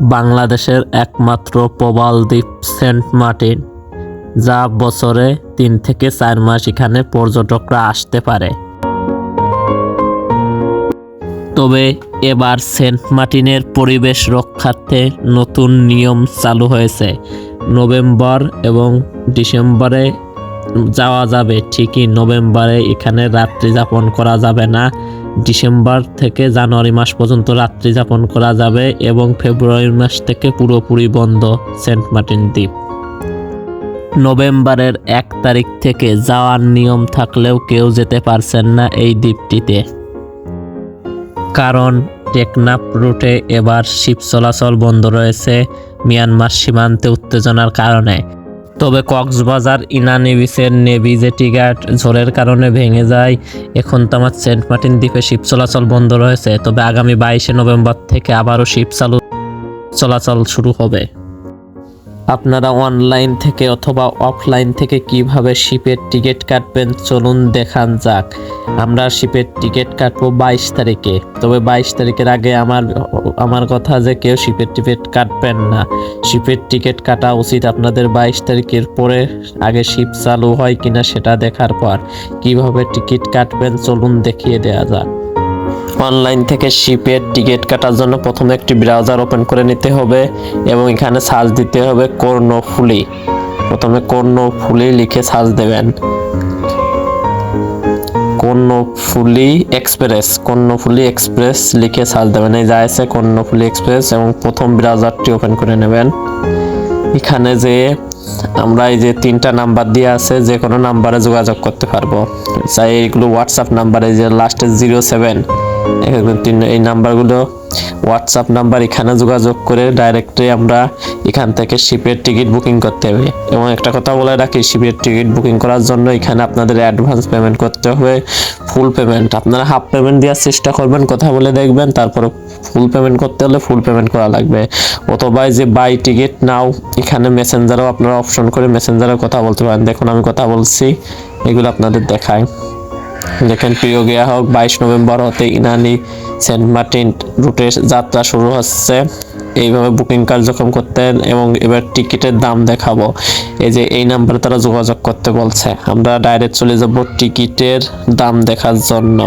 বাংলাদেশের একমাত্র প্রবাল দ্বীপ সেন্ট মার্টিন, যা বছরে তিন থেকে চার মাস এখানে পর্যটকরা আসতে পারে। তবে এবার সেন্ট মার্টিনের পরিবেশ রক্ষার্থে নতুন নিয়ম চালু হয়েছে। নভেম্বর এবং ডিসেম্বরে যাওয়া যাবে, ঠিকই নভেম্বরে এখানে রাত্রি যাপন করা যাবে না। ডিসেম্বর থেকে জানুয়ারি মাস পর্যন্ত রাত্রি যাপন করা যাবে এবং ফেব্রুয়ারি মাস থেকে পুরোপুরি বন্ধ সেন্ট মার্টিন দ্বীপ। নভেম্বরের এক তারিখ থেকে যাওয়ার নিয়ম থাকলেও কেউ যেতে পারছেন না এই দ্বীপটিতে। কারণ টেকনাফ রুটে এবার শিপ চলাচল বন্ধ রয়েছে মিয়ানমার সীমান্তে উত্তেজনার কারণে। তবে কক্সবাজার ইনানি বিচের নেভি জেটিঘাট ঝড়ের কারণে ভেঙে যায়, এখন তো আমার সেন্ট মার্টিন দ্বীপে শিপ চলাচল বন্ধ রয়েছে। তবে আগামী বাইশে নভেম্বর থেকে আবারও শিপ চালু, চলাচল শুরু হবে। আপনারা অনলাইন থেকে অথবা অফলাইন থেকে কীভাবে শিপের টিকিট কাটবেন, চলুন দেখান যাক। আমরা শিপের টিকিট কাটবো বাইশ তারিখে। তবে বাইশ তারিখের আগে আমার আমার কথা যে কেউ শিপের টিকিট কাটবেন না। শিপের টিকিট কাটা উচিত আপনাদের বাইশ তারিখের পরে আগে শিপ চালু হয় কিনা সেটা দেখার পর। কীভাবে টিকিট কাটবেন চলুন দেখিয়ে দেওয়া যাক। অনলাইন থেকে শিপের টিকিট কাটার জন্য প্রথমে একটি ব্রাউজার ওপেন করে নিতে হবে এবং এখানে সার্চ দিতে হবে কর্ণফুলি। প্রথমে কর্ণফুলি লিখে সার্চ দেবেন। কর্ণফুলি এক্সপ্রেস কর্ণফুলি এক্সপ্রেস লিখে সার্চ দেবেন। এই যা আছে কর্ণফুলি এক্সপ্রেস এবং প্রথম ব্রাউজারটি ওপেন করে নেবেন। এখানে যে আমরা এই যে তিনটা নাম্বার দিয়ে আছে, যে কোনো নাম্বারে যোগাযোগ করতে পারব। চাই এইগুলো হোয়াটসঅ্যাপ নাম্বারে, যে লাস্টে জিরো সেভেন এই নাম্বারগুলো হোয়াটসঅ্যাপ নাম্বার এখানে যোগাযোগ করে ডাইরেক্টলি আমরা এখান থেকে শিপের টিকিট বুকিং করতে হবে। এবং একটা কথা বলে রাখি শিপের টিকিট বুকিং করার জন্য এখানে আপনাদের অ্যাডভান্স পেমেন্ট করতে হবে ফুল পেমেন্ট আপনারা হাফ পেমেন্ট দেওয়ার চেষ্টা করবেন, কথা বলে দেখবেন, তারপরে ফুল পেমেন্ট করতে হলে ফুল পেমেন্ট করা লাগবে। অথবা যে বাই টিকিট নাও এখানে মেসেঞ্জারও আপনারা অপশন করে মেসেঞ্জারের কথা বলতে পারেন। দেখুন, আমি কথা বলছি, এগুলো আপনাদের দেখায়। দেখেন প্রিয় গিয়া হোক বাইশ নভেম্বর হতে ইনানি সেন্ট মার্টিন রুটের যাত্রা শুরু হচ্ছে। এইভাবে বুকিং কার্যক্রম করতেন এবং এবার টিকিটের দাম দেখাবো। এই যে এই নাম্বারে তারা যোগাযোগ করতে বলছে। আমরা ডাইরেক্ট চলে যাব টিকিটের দাম দেখার জন্য।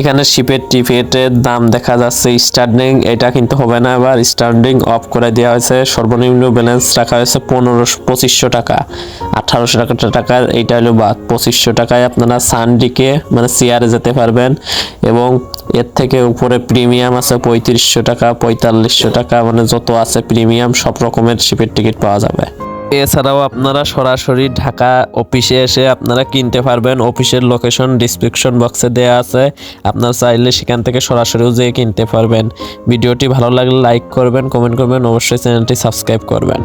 এখানে শিপের টিকিটের দাম দেখা যাচ্ছে স্টার্টিং এটা কিন্তু হবে না এবার। স্টার্টিং অফ করে দেওয়া হয়েছে, সর্বনিম্ন ব্যালেন্স রাখা হয়েছে পনেরোশো, পঁচিশশো টাকা। আঠারোশো টাকা টাকার এইটা হলো বাদ। পঁচিশশো টাকায় আপনারা সানডিকে মানে চেয়ারে যেতে পারবেন এবং এর থেকে উপরে প্রিমিয়াম আছে পঁয়ত্রিশশো টাকা, পঁয়তাল্লিশশো টাকা মানে যত আছে প্রিমিয়াম সব রকমের শিপের টিকিট পাওয়া যাবে। এছাড়াও আপনারা সরাসরি ঢাকা অফিসে এসে আপনারা কিনতে পারবেন। অফিসের লোকেশন ডিসক্রিপশন বক্সে দেওয়া আছে। আপনারা চাইলে সেখান থেকে সরাসরিও যেয়ে কিনতে পারবেন। ভিডিওটি ভালো লাগলে লাইক করবেন কমেন্ট করবেন। অবশ্যই চ্যানেলটি সাবস্ক্রাইব করবেন।